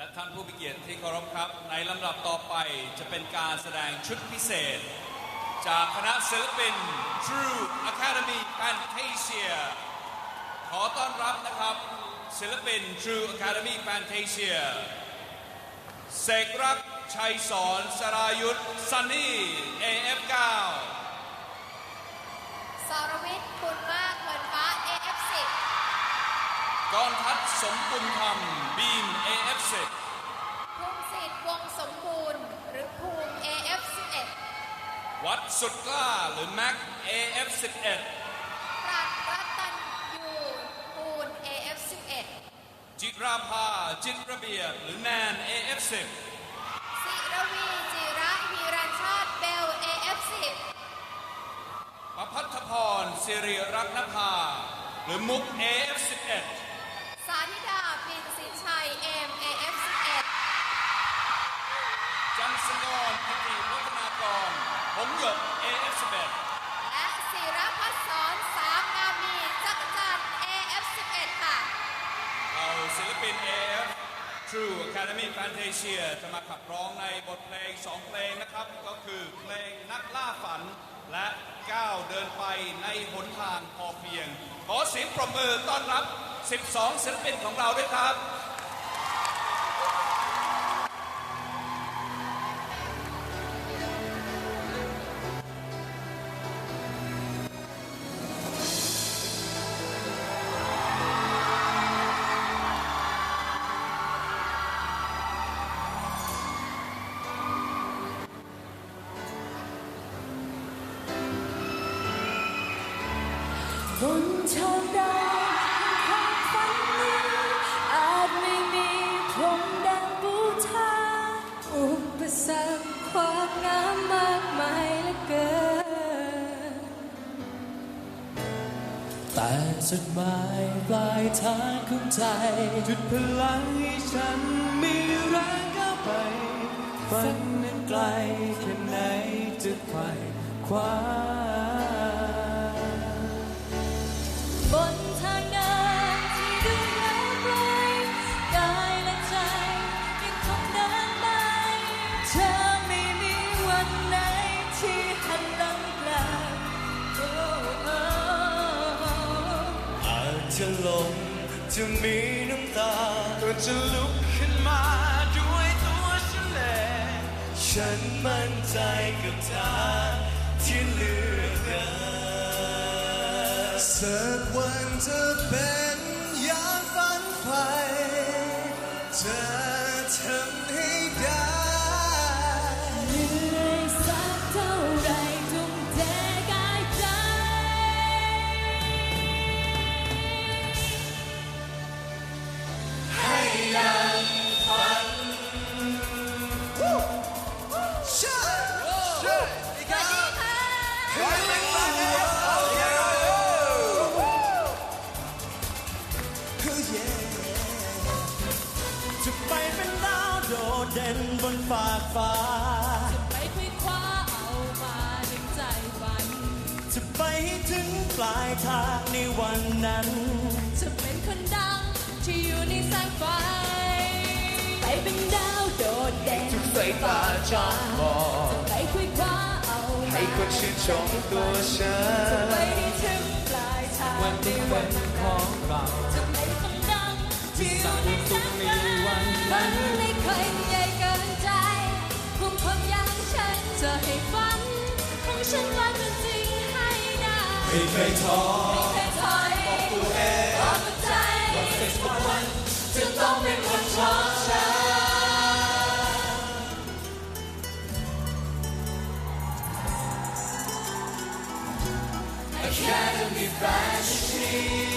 และท่านผู้มีเกียรติที่เคารพครับ ในลำดับต่อไปจะเป็นการแสดงชุดพิเศษ จากคณะศิลปิน True Academy Fantasia ขอต้อนรับนะครับ ศิลปิน True Academy Fantasia เสกรักชัยสอนสรายุทธซันนี่ AF9 สรวิทย์บุญมากเงินฟ้า AF10 กรทัศน์สมบุญธรรมบีม AF10 ภูมิสิทธิ์วงสมบูรณ์ หรือภูมิ AF11 วัดสุดกล้าหรือแม็ก AF11 ปรัดรัตนยูปูน AF11 จิราภาจิตระเบียบหรือแนน AF10 ศิรวีจิระฮีรัญชาติเบล AF10 ประพัฒพรสิริรักนภา หรือมุก AF11 ยก AF11 และศิรพัฒน์สอนสามงามมีจักรจันทร์ AF11 ค่ะ เราศิลปิน AF True Academy Fantasia จะมาขับร้องในบทเพลง 2 เพลงนะครับ ก็คือเพลงนักล่าฝัน และก้าวเดินไปในหนทางพอเพียง ขอเสียงปรบมือต้อนรับ 12 ศิลปินของเราด้วยครับบ แต่จุดหมายปลายทางของใจ จุดพลังให้ฉันมีแรงก้าวไปฝันนั้นไกลแค่ไหนจะไขว่คว้า จะมีน้ำตาก็จะลุกขึ้นมาด้วยตัวฉันเองฉันมั่นใจกับทางที่เหลือกเดินสักวันจะเป็นอย่างฝันใฝ่ ไปเป็นดาวโดดเด่นบนฟากฟ้าไปคุยคว้าเอามาดึงใจฝัน จะไปให้ถึงปลายทางในวันนั้น จะเป็นคนดังที่อยู่ในแสงไฟ ไปเป็นดาวโดดเด่นทุกสายตาจ้องมองไปคุยคว้าเอามาให้คนชื่นชมตัวฉันไปให้ถึงปลายทางวันที่เป็นของเราจะเป็นคนดังที่อยู่ในแสงไฟ ฝันไม่เคยใหญ่เกินใจพวกคนอย่างฉันจะให้ฝันของฉันว่าเป็นจริงให้ได้ไม่เคยท้อไม่เคยถอยบอกตัวเองบอกกับใจว่าวันจะต้องเป็นคนชอบฉัน Academy Fashion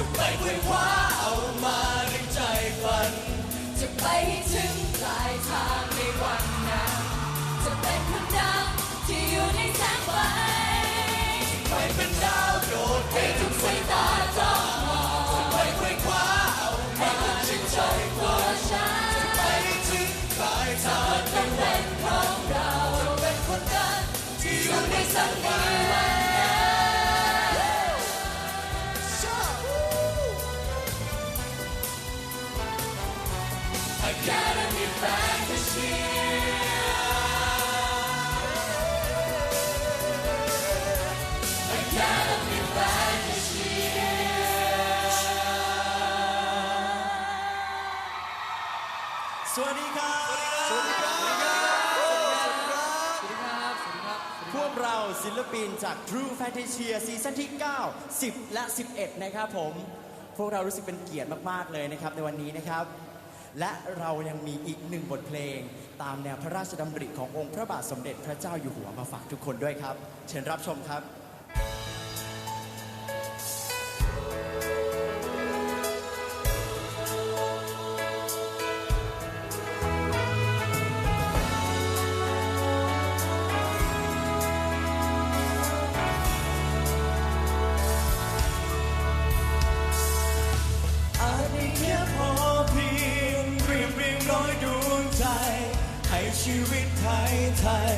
จะไปไขว้คว้าเอามาในใจฝัน จะไปให้ถึงปลายทางในวันนั้น จะเป็นคนดังที่อยู่ในแสงไฟไปเป็นดาวโดดเด่นทุกสายตาจ้องมองไปไขว้คว้าเอาให้คนชื่นชมตัวฉันไปให้ถึงปลายทางต้องเป็นของเราจะเป็นคนดังที่จะไม่สักมีวั สวัสดีครับสวัสดีครับ สวัสดีครับ พวกเราศิลปินจาก True Fantasia ซีซั่นที่ 9 10 และ 11 นะครับผม พวกเรารู้สึกเป็นเกียรติมาก ๆ เลยนะครับในวันนี้นะครับ และเรายังมีอีกหนึ่งบทเพลง ตามแนวพระราชดำริขององค์พระบาทสมเด็จพระเจ้าอยู่หัวมาฝากทุกคนด้วยครับ เชิญรับชมครับ ชีวิตไทยไทย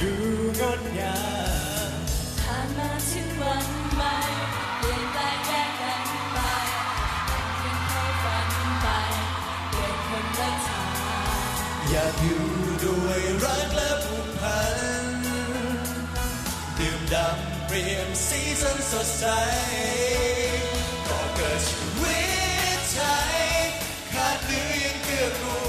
ดูงดงามผ่านมาถึงวันใหม่เปลี่ยนแปลงแยกกันไปเพียงเขาฝันไปเปลี่ยนคนละทางอยากอยู่ด้วยรักและผูกพันดื่มดำเปลี่ยนสีสันสดใสก็เกิดชีวิตไทยขาดเหลือยังเกื้อกูลแบบ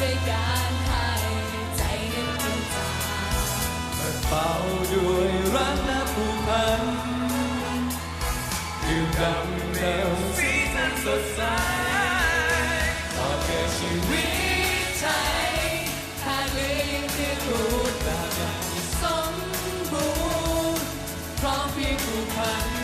เป็นเองด้วยการให้ใจนั้นเป็นตาเป่าด้วยรักและผูกพันดื่มดำเร็วสีสันสดใสพอเกิดชีวิตใจถ้าลืมคือพูดแบบอย่างที่สมบูรณ์พราะเพียงผูกพัน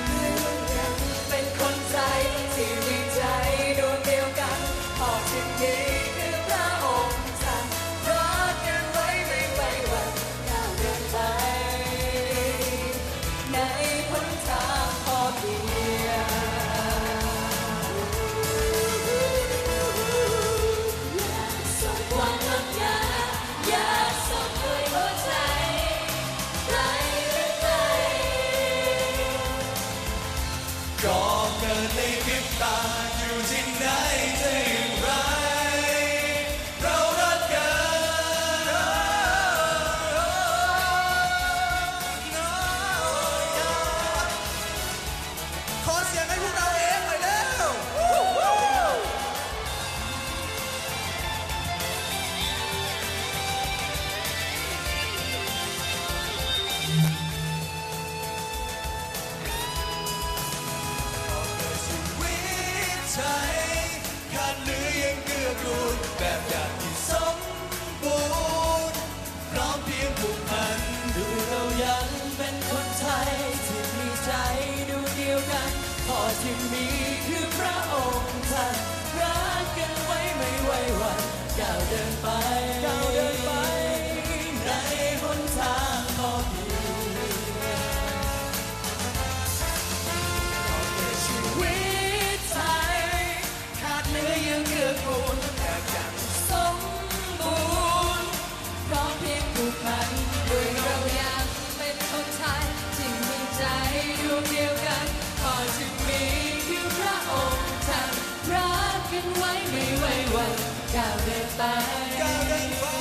เสียงรัรั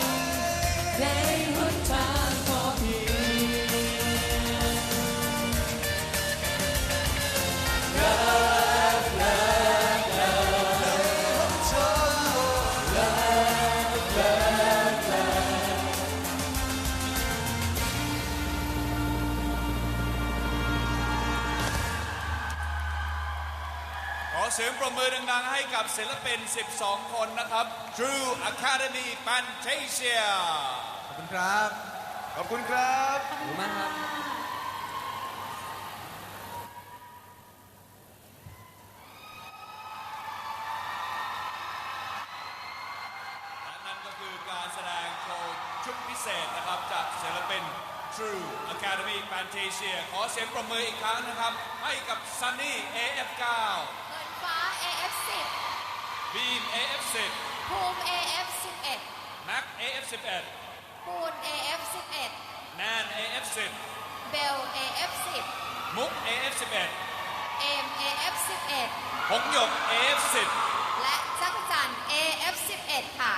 เขอเสียงปรบมือดังๆให้กับศิลปิน 12 คนนะครับ True Academy Fantasia ขอบคุณครับ ขอบคุณครับขอบคุณมากครับ และนั่นก็คือการแสดงโชว์ชุดพิเศษนะครับ จากศิลปิน True Academy Fantasia ขอเสียงปรบมืออีกครั้งนะครับ ให้กับ Sunny AF9 เงินฟ้า AF10 Beam AF10 ภูมิ AF11 Mac AF11 ปูน AF11 Nan AF10 เบล AF10 มุก AF11 เอม AF11 หงหยก AF10 และจักรจันทร์ AF11 ค่ะ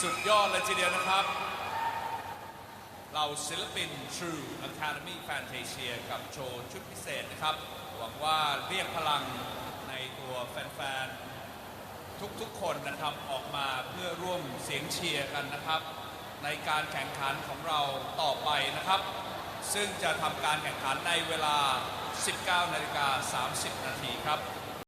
สุดยอดเลยทีเดียวนะครับ เราศิลปิน True Academy Fantasia กับโชว์ชุดพิเศษนะครับ หวังว่าเรียกพลังในตัวแฟน ๆ ทุกๆคนนะครับออกมาเพื่อร่วมเสียงเชียร์กันนะครับ ในการแข่งขันของเราต่อไปนะครับ ซึ่งจะทำการแข่งขันในเวลา 19นาฬิกา30 นาทีครับ